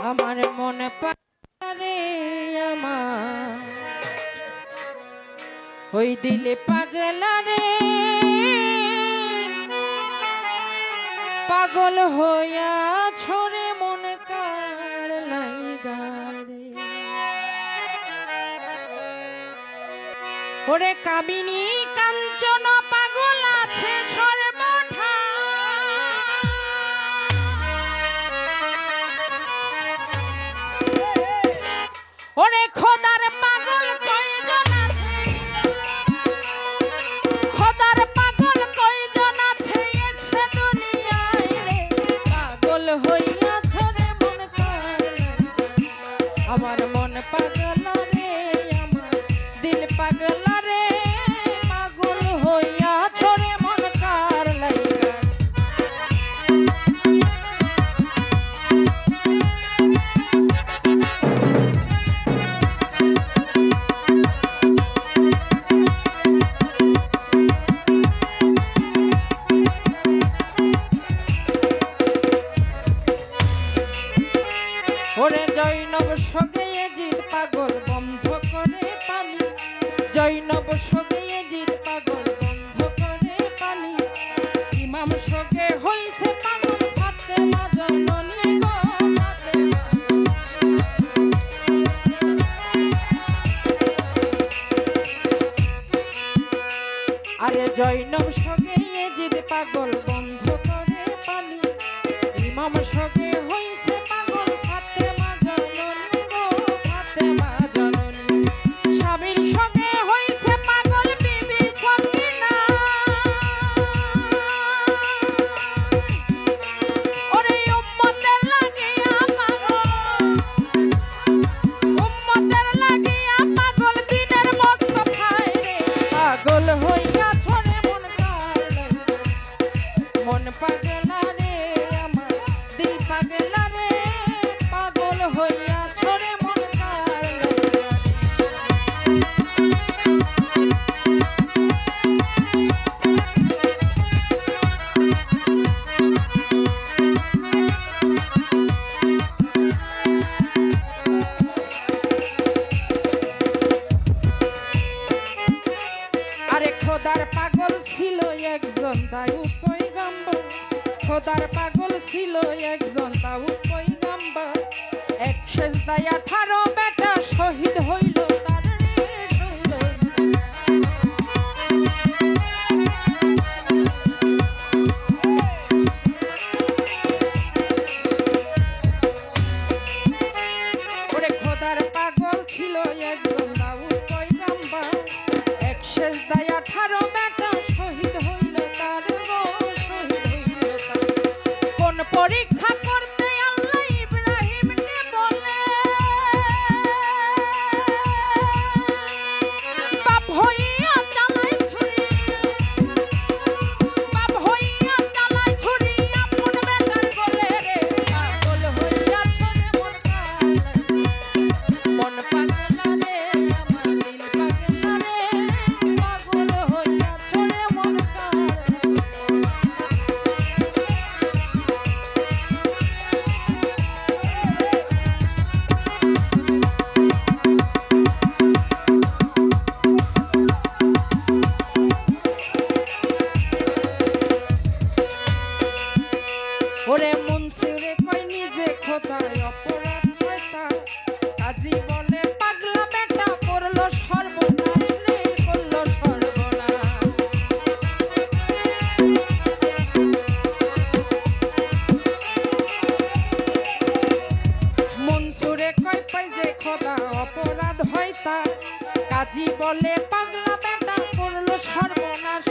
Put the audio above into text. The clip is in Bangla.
আমার মনে পারে ওই দিলে পাগল রে। পাগল হইয়া ছোড়ে মন কার লাইগারে ওরে কাবিনী কাঞ্চনা অনেক জৈনব সঙ্গে যেতে পাগল বন্ধু খোদার পাগল ছিল একজন দায়ু গাম্বা খোদার পাগল ছিল একজন দায়ু গাম্বা এক শেষ দায় আঠারো দয়া ঠারো মেটে ওরে মুন্সিরে কই নিজে খোদায় অপরাধ নয় তার বলে, পাগলা বেটা, করল সর্বনাশ রে, করল সর্বনাশ। মনসুরে কই পাই যে খোদা, অপরাধ হয় তার কাজী বলে, পাগলা বেটা, করল সর্বনাশ